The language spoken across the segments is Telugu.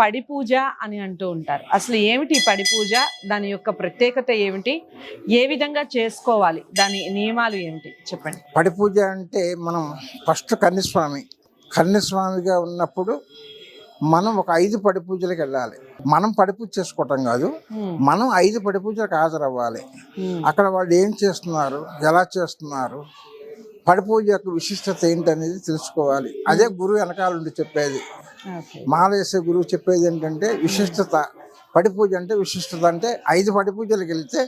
పడి పూజ అని అంటూ ఉంటారు. అసలు ఏమిటి పడి పూజ? దాని యొక్క ప్రత్యేకత ఏమిటి? ఏ విధంగా చేసుకోవాలి? దాని నియమాలు ఏమిటి? చెప్పండి. పడి పూజ అంటే మనం ఫస్ట్ కన్యస్వామి. కన్యస్వామిగా ఉన్నప్పుడు మనం ఒక ఐదు పడి పూజలకు వెళ్ళాలి. మనం పడి పూజ చేసుకోవటం కాదు. మనం ఐదు పడి పూజలకు హాజరవ్వాలి. అక్కడ వాళ్ళు ఏం చేస్తున్నారు? ఎలా చేస్తున్నారు? పడి పూజ యొక్క విశిష్టత ఏంటనేది తెలుసుకోవాలి. అదే గురువు వెనకాల ఉండి చెప్పేది. వేసే గురువు చెప్పేది ఏంటంటే విశిష్టత. పడి పూజ అంటే విశిష్టత అంటే ఐదు పడి పూజలకు వెళ్తే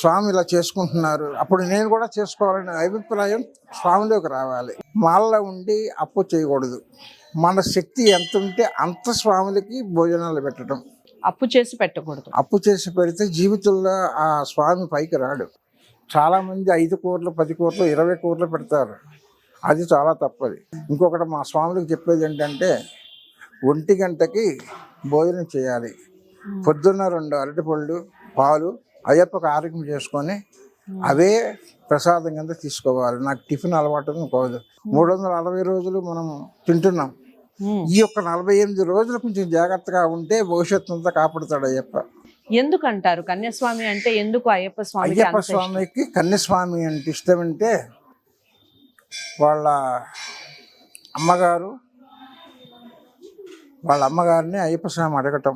స్వామి ఇలా చేసుకుంటున్నారు. అప్పుడు నేను కూడా చేసుకోవాలనే అభిప్రాయం స్వామిలోకి రావాలి. మాలలో ఉండి అప్పు చేయకూడదు. మన శక్తి ఎంత ఉంటే అంత స్వాములకి భోజనాలు పెట్టడం. అప్పు చేసి పెట్టకూడదు. అప్పు చేసి పెడితే జీవితంలో ఆ స్వామి పైకి రాడు. చాలామంది ఐదు కూరలు పది కూరలు ఇరవై కూరలు పెడతారు. అది చాలా తప్పది. ఇంకొకటి మా స్వాములకు చెప్పేది ఏంటంటే ఒంటి గంటకి భోజనం చేయాలి. పొద్దున్న రెండు అరటిపళ్ళు పాలు అయ్యప్పకు ఆరోగ్యం చేసుకొని అవే ప్రసాదం కింద తీసుకోవాలి. నాకు టిఫిన్ అలవాటు పోదు. మూడు వందల అరవై రోజులు మనం తింటున్నాం. ఈ యొక్క నలభై ఎనిమిది రోజులు కొంచెం జాగ్రత్తగా ఉంటే భవిష్యత్తు అంతా కాపాడుతాడు అయ్యప్ప. ఎందుకు అంటారు కన్యాస్వామి అంటే ఎందుకు అయ్యప్ప స్వామికి అయ్యప్ప? స్వామికి కన్యస్వామి అంటే ఇష్టం అంటే వాళ్ళ అమ్మగారు వాళ్ళ అమ్మగారిని అయ్యప్ప స్వామి అడగటం.